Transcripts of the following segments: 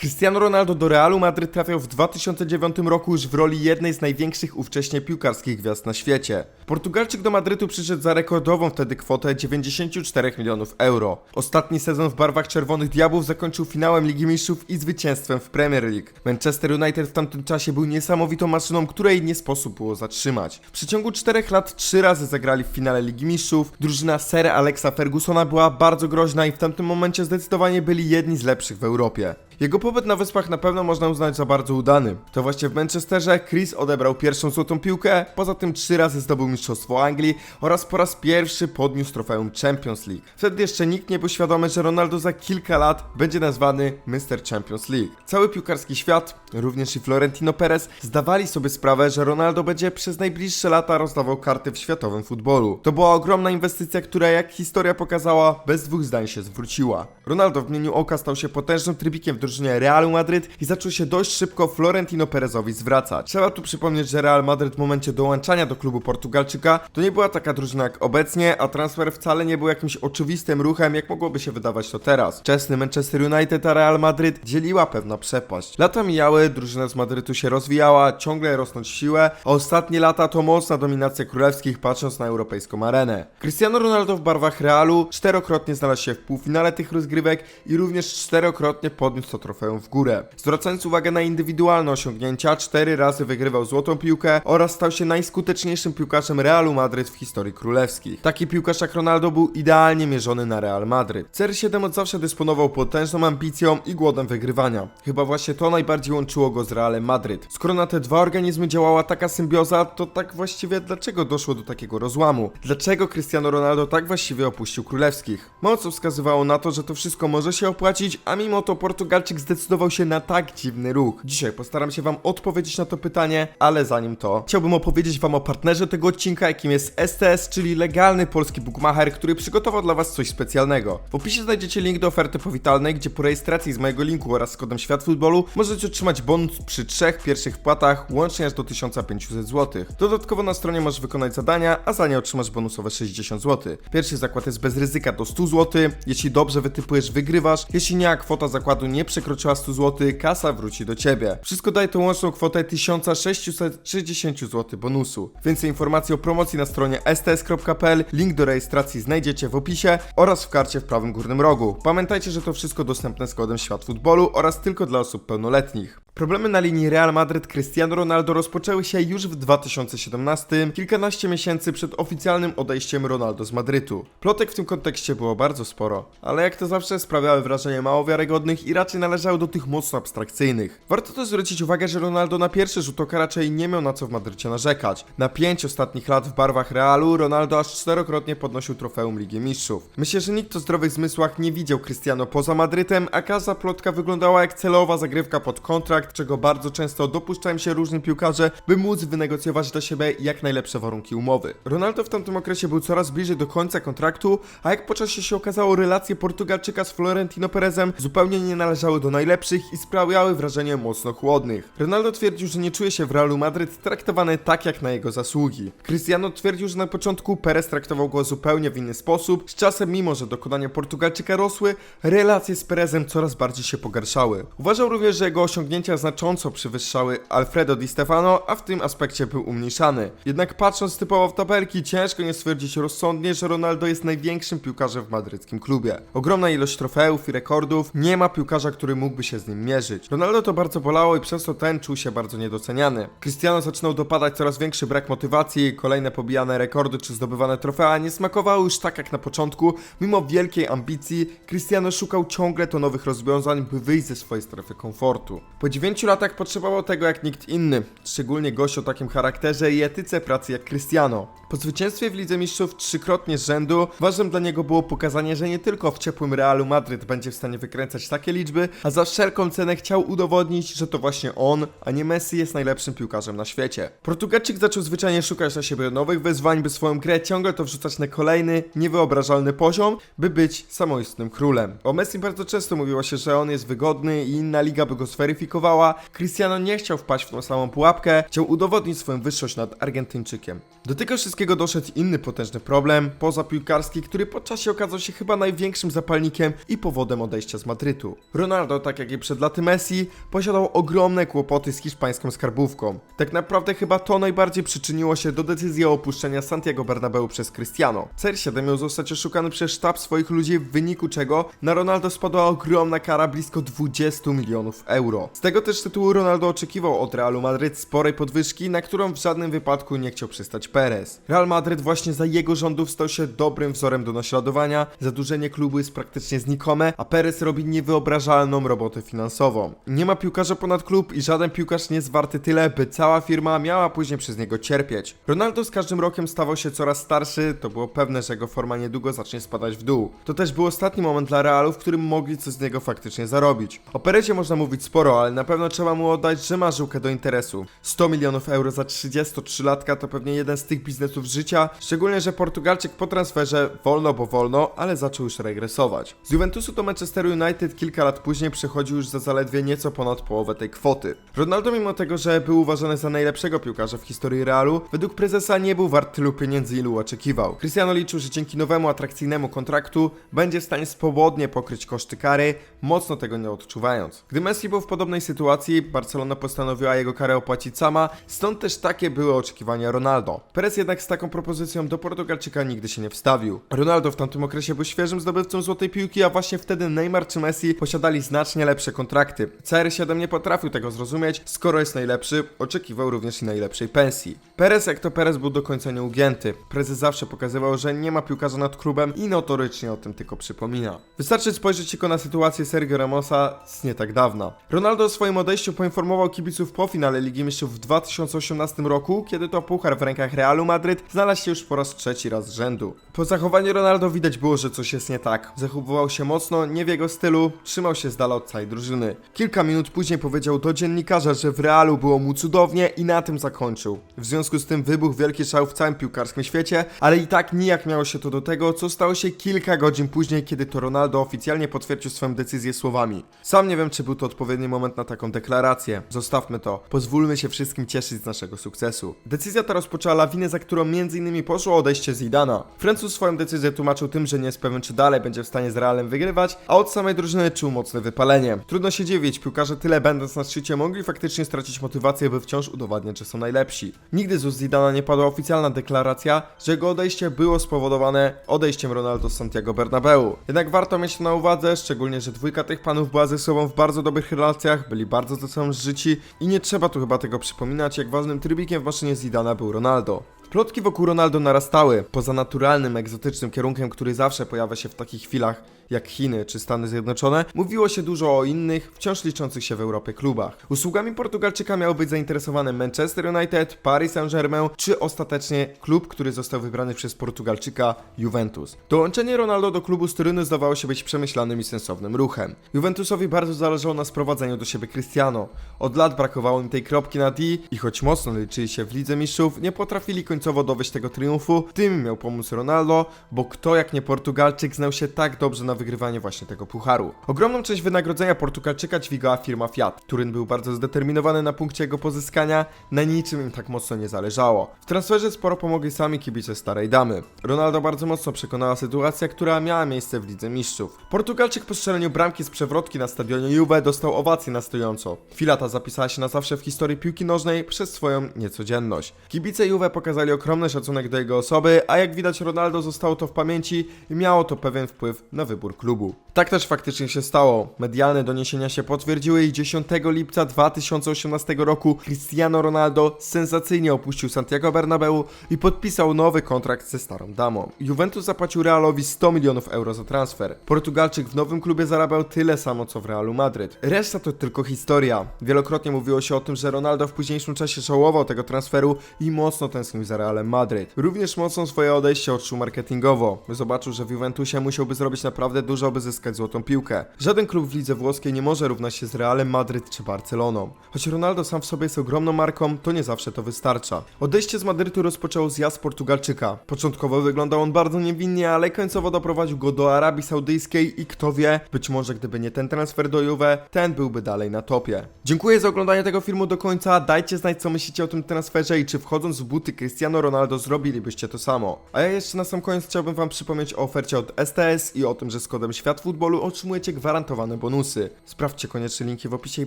Cristiano Ronaldo do Realu Madryt trafiał w 2009 roku już w roli jednej z największych ówcześnie piłkarskich gwiazd na świecie. Portugalczyk do Madrytu przyszedł za rekordową wtedy kwotę 94 milionów euro. Ostatni sezon w barwach Czerwonych Diabłów zakończył finałem Ligi Mistrzów i zwycięstwem w Premier League. Manchester United w tamtym czasie był niesamowitą maszyną, której nie sposób było zatrzymać. W przeciągu czterech lat trzy razy zagrali w finale Ligi Mistrzów. Drużyna Sir Alexa Fergusona była bardzo groźna i w tamtym momencie zdecydowanie byli jedni z lepszych w Europie. Jego pobyt na wyspach na pewno można uznać za bardzo udany. To właśnie w Manchesterze Chris odebrał pierwszą złotą piłkę, poza tym trzy razy zdobył mistrzostwo Anglii oraz po raz pierwszy podniósł trofeum Champions League. Wtedy jeszcze nikt nie był świadomy, że Ronaldo za kilka lat będzie nazwany Mr. Champions League. Cały piłkarski świat, również i Florentino Perez, zdawali sobie sprawę, że Ronaldo będzie przez najbliższe lata rozdawał karty w światowym futbolu. To była ogromna inwestycja, która jak historia pokazała, bez dwóch zdań się zwróciła. Ronaldo w mgnieniu oka stał się potężnym trybikiem w drużynie Realu Madryt i zaczął się dość szybko Florentino Perezowi zwracać. Trzeba tu przypomnieć, że Real Madryt w momencie dołączania do klubu Portugalczyka to nie była taka drużyna jak obecnie, a transfer wcale nie był jakimś oczywistym ruchem, jak mogłoby się wydawać to teraz. Wczesny Manchester United a Real Madryt dzieliła pewna przepaść. Lata mijały, drużyna z Madrytu się rozwijała, ciągle rosnąć w siłę, a ostatnie lata to mocna dominacja królewskich patrząc na europejską arenę. Cristiano Ronaldo w barwach Realu czterokrotnie znalazł się w półfinale tych rozgrywek i również czterokrotnie podniósł to trofeum w górę. Zwracając uwagę na indywidualne osiągnięcia, cztery razy wygrywał złotą piłkę oraz stał się najskuteczniejszym piłkarzem Realu Madryt w historii królewskich. Taki piłkarz jak Ronaldo był idealnie mierzony na Real Madryt. CR7 od zawsze dysponował potężną ambicją i głodem wygrywania. Chyba właśnie to najbardziej łączyło go z Realem Madryt. Skoro na te dwa organizmy działała taka symbioza, to tak właściwie dlaczego doszło do takiego rozłamu? Dlaczego Cristiano Ronaldo tak właściwie opuścił królewskich? Mocno wskazywało na to, że to wszystko może się opłacić, a mimo to Portugalczyk zdecydował się na tak dziwny ruch. Dzisiaj postaram się wam odpowiedzieć na to pytanie, ale zanim to, chciałbym opowiedzieć wam o partnerze tego odcinka, jakim jest STS, czyli legalny polski bookmacher, który przygotował dla was coś specjalnego. W opisie znajdziecie link do oferty powitalnej, gdzie po rejestracji z mojego linku oraz z kodem Świat Futbolu możecie otrzymać bonus przy trzech pierwszych wpłatach, łącznie aż do 1500 zł. Dodatkowo na stronie możesz wykonać zadania, a za nie otrzymasz bonusowe 60 zł. Pierwszy zakład jest bez ryzyka do 100 zł, jeśli dobrze wytypujesz wygrywasz, jeśli nie, kwota zakładu nie przekroczyła 100 zł, kasa wróci do ciebie. Wszystko daje tą łączną kwotę 1660 zł bonusu. Więcej informacji o promocji na stronie sts.pl, link do rejestracji znajdziecie w opisie oraz w karcie w prawym górnym rogu. Pamiętajcie, że to wszystko dostępne z kodem Świat Futbolu oraz tylko dla osób pełnoletnich. Problemy na linii Real Madrid Cristiano Ronaldo rozpoczęły się już w 2017, kilkanaście miesięcy przed oficjalnym odejściem Ronaldo z Madrytu. Plotek w tym kontekście było bardzo sporo, ale jak to zawsze sprawiały wrażenie mało wiarygodnych i raczej należały do tych mocno abstrakcyjnych. Warto też zwrócić uwagę, że Ronaldo na pierwszy rzut oka raczej nie miał na co w Madrycie narzekać. Na pięć ostatnich lat w barwach Realu Ronaldo aż czterokrotnie podnosił trofeum Ligi Mistrzów. Myślę, że nikt o zdrowych zmysłach nie widział Cristiano poza Madrytem, a każda plotka wyglądała jak celowa zagrywka pod kontrakt, czego bardzo często dopuszczają się różni piłkarze, by móc wynegocjować dla siebie jak najlepsze warunki umowy. Ronaldo w tamtym okresie był coraz bliżej do końca kontraktu, a jak po czasie się okazało, relacje Portugalczyka z Florentino Perezem zupełnie nie należały do najlepszych i sprawiały wrażenie mocno chłodnych. Ronaldo twierdził, że nie czuje się w Realu Madryt traktowany tak jak na jego zasługi. Cristiano twierdził, że na początku Perez traktował go zupełnie w inny sposób, z czasem mimo, że dokonania Portugalczyka rosły, relacje z Perezem coraz bardziej się pogarszały. Uważał również, że jego osiągnięcia znacząco przewyższały Alfredo Di Stefano, a w tym aspekcie był umniejszany. Jednak patrząc typowo w tabelki, ciężko nie stwierdzić rozsądnie, że Ronaldo jest największym piłkarzem w madryckim klubie. Ogromna ilość trofeów i rekordów, nie ma piłkarza, który mógłby się z nim mierzyć. Ronaldo to bardzo bolało i przez to ten czuł się bardzo niedoceniany. Cristiano zaczynał dopadać coraz większy brak motywacji, kolejne pobijane rekordy czy zdobywane trofea nie smakowały już tak jak na początku, mimo wielkiej ambicji, Cristiano szukał ciągle to nowych rozwiązań, by wyjść ze swojej strefy komfortu. Po 9 latach potrzebował tego jak nikt inny, szczególnie gość o takim charakterze i etyce pracy jak Cristiano. Po zwycięstwie w Lidze Mistrzów trzykrotnie z rzędu, ważnym dla niego było pokazanie, że nie tylko w ciepłym Realu Madryt będzie w stanie wykręcać takie liczby, a za wszelką cenę chciał udowodnić, że to właśnie on, a nie Messi jest najlepszym piłkarzem na świecie. Portugalczyk zaczął zwyczajnie szukać dla siebie nowych wyzwań, by swoją grę ciągle to wrzucać na kolejny, niewyobrażalny poziom, by być samoistnym królem. O Messi bardzo często mówiło się, że on jest wygodny i inna liga by go zweryfikowała. Cristiano nie chciał wpaść w tą samą pułapkę, chciał udowodnić swoją wyższość nad Argentyńczykiem. Do tego wszystkiego Doszedł inny potężny problem, poza piłkarski, który po czasie okazał się chyba największym zapalnikiem i powodem odejścia z Madrytu. Ronaldo, tak jak i przed laty Messi, posiadał ogromne kłopoty z hiszpańską skarbówką. Tak naprawdę chyba to najbardziej przyczyniło się do decyzji o opuszczeniu Santiago Bernabeu przez Cristiano. CR7 miał zostać oszukany przez sztab swoich ludzi, w wyniku czego na Ronaldo spadła ogromna kara blisko 20 milionów euro. Z tego też tytułu Ronaldo oczekiwał od Realu Madryt sporej podwyżki, na którą w żadnym wypadku nie chciał przystać Perez. Real Madryt właśnie za jego rządów stał się dobrym wzorem do naśladowania, zadłużenie klubu jest praktycznie znikome, a Perez robi niewyobrażalną robotę finansową. Nie ma piłkarza ponad klub i żaden piłkarz nie jest warty tyle, by cała firma miała później przez niego cierpieć. Ronaldo z każdym rokiem stawał się coraz starszy, to było pewne, że jego forma niedługo zacznie spadać w dół. To też był ostatni moment dla Realu, w którym mogli coś z niego faktycznie zarobić. O Perezie można mówić sporo, ale na pewno trzeba mu oddać, że ma żyłkę do interesu. 100 milionów euro za 33-latka to pewnie jeden z tych biznesów życia, szczególnie, że Portugalczyk po transferze wolno bo wolno, ale zaczął już regresować. Z Juventusu do Manchesteru United kilka lat później przechodził już za zaledwie nieco ponad połowę tej kwoty. Ronaldo mimo tego, że był uważany za najlepszego piłkarza w historii Realu, według prezesa nie był wart tylu pieniędzy, ilu oczekiwał. Cristiano liczył, że dzięki nowemu atrakcyjnemu kontraktu będzie w stanie swobodnie pokryć koszty kary, mocno tego nie odczuwając. Gdy Messi był w podobnej sytuacji, Barcelona postanowiła jego karę opłacić sama, stąd też takie były oczekiwania Ronaldo. Perez jednak taką propozycją do Portugalczyka nigdy się nie wstawił. Ronaldo w tamtym okresie był świeżym zdobywcą złotej piłki, a właśnie wtedy Neymar czy Messi posiadali znacznie lepsze kontrakty. CR7 nie potrafił tego zrozumieć, skoro jest najlepszy, oczekiwał również i najlepszej pensji. Perez jak to Perez był do końca nieugięty. Prezes zawsze pokazywał, że nie ma piłkarza nad klubem i notorycznie o tym tylko przypomina. Wystarczy spojrzeć tylko na sytuację Sergio Ramosa z nie tak dawna. Ronaldo o swoim odejściu poinformował kibiców po finale Ligi Mistrzów w 2018 roku, kiedy to puchar w rękach Realu Madryt znalazł się już po raz trzeci raz z rzędu. Po zachowaniu Ronaldo widać było, że coś jest nie tak. Zachowywał się mocno, nie w jego stylu, trzymał się z dala od całej drużyny. Kilka minut później powiedział do dziennikarza, że w Realu było mu cudownie i na tym zakończył. W związku z tym wybuchł wielki szał w całym piłkarskim świecie, ale i tak nijak miało się to do tego, co stało się kilka godzin później, kiedy to Ronaldo oficjalnie potwierdził swoją decyzję słowami. Sam nie wiem, czy był to odpowiedni moment na taką deklarację. Zostawmy to. Pozwólmy się wszystkim cieszyć z naszego sukcesu. Decyzja ta rozpoczęła lawinę, za którą m.in. poszło odejście Zidana. Francuz swoją decyzję tłumaczył tym, że nie jest pewien, czy dalej będzie w stanie z Realem wygrywać, a od samej drużyny czuł mocne wypalenie. Trudno się dziwić, piłkarze tyle będąc na szczycie mogli faktycznie stracić motywację, by wciąż udowadniać, że są najlepsi. Nigdy z ust Zidana nie padła oficjalna deklaracja, że jego odejście było spowodowane odejściem Ronaldo z Santiago Bernabeu. Jednak warto mieć to na uwadze, szczególnie, że dwójka tych panów była ze sobą w bardzo dobrych relacjach, byli bardzo ze sobą zżyci i nie trzeba tu chyba tego przypominać, jak ważnym trybikiem w maszynie Zidana był Ronaldo. Plotki wokół Ronaldo narastały, poza naturalnym, egzotycznym kierunkiem, który zawsze pojawia się w takich chwilach jak Chiny czy Stany Zjednoczone, mówiło się dużo o innych, wciąż liczących się w Europie klubach. Usługami Portugalczyka miał być zainteresowany Manchester United, Paris Saint-Germain, czy ostatecznie klub, który został wybrany przez Portugalczyka Juventus. Dołączenie Ronaldo do klubu z Turynu zdawało się być przemyślanym i sensownym ruchem. Juventusowi bardzo zależało na sprowadzeniu do siebie Cristiano. Od lat brakowało im tej kropki na D i choć mocno liczyli się w Lidze Mistrzów, nie potrafili końcowo dowieść tego triumfu. Tym miał pomóc Ronaldo, bo kto jak nie Portugalczyk znał się tak dobrze na wygrywanie właśnie tego pucharu. Ogromną część wynagrodzenia Portugalczyka dźwigała firma Fiat. Turyn był bardzo zdeterminowany na punkcie jego pozyskania, na niczym im tak mocno nie zależało. W transferze sporo pomogli sami kibice starej damy. Ronaldo bardzo mocno przekonała sytuacja, która miała miejsce w Lidze Mistrzów. Portugalczyk po strzeleniu bramki z przewrotki na stadionie Juve dostał owację na stojąco. Chwila ta zapisała się na zawsze w historii piłki nożnej przez swoją niecodzienność. Kibice Juve pokazali ogromny szacunek do jego osoby, a jak widać Ronaldo zostało to w pamięci i miało to pewien wpływ na wybór klubu. Tak też faktycznie się stało. Medialne doniesienia się potwierdziły i 10 lipca 2018 roku Cristiano Ronaldo sensacyjnie opuścił Santiago Bernabeu i podpisał nowy kontrakt ze starą damą. Juventus zapłacił Realowi 100 milionów euro za transfer. Portugalczyk w nowym klubie zarabiał tyle samo co w Realu Madryt. Reszta to tylko historia. Wielokrotnie mówiło się o tym, że Ronaldo w późniejszym czasie żałował tego transferu i mocno tęsknił za Realem Madryt. Również mocno swoje odejście odczuł marketingowo. Zobaczył, że w Juventusie musiałby zrobić naprawdę naprawdę dużo, by zyskać złotą piłkę. Żaden klub w lidze włoskiej nie może równać się z Realem Madryt czy Barceloną. Choć Ronaldo sam w sobie jest ogromną marką, to nie zawsze to wystarcza. Odejście z Madrytu rozpoczął zjazd Portugalczyka. Początkowo wyglądał on bardzo niewinnie, ale końcowo doprowadził go do Arabii Saudyjskiej i kto wie, być może gdyby nie ten transfer do Juve, ten byłby dalej na topie. Dziękuję za oglądanie tego filmu do końca, dajcie znać co myślicie o tym transferze i czy wchodząc w buty Cristiano Ronaldo zrobilibyście to samo. A ja jeszcze na sam koniec chciałbym wam przypomnieć o ofercie od STS i o tym, z kodem Świat Futbolu otrzymujecie gwarantowane bonusy. Sprawdźcie koniecznie linki w opisie i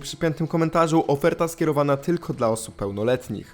przypiętym komentarzu, oferta skierowana tylko dla osób pełnoletnich.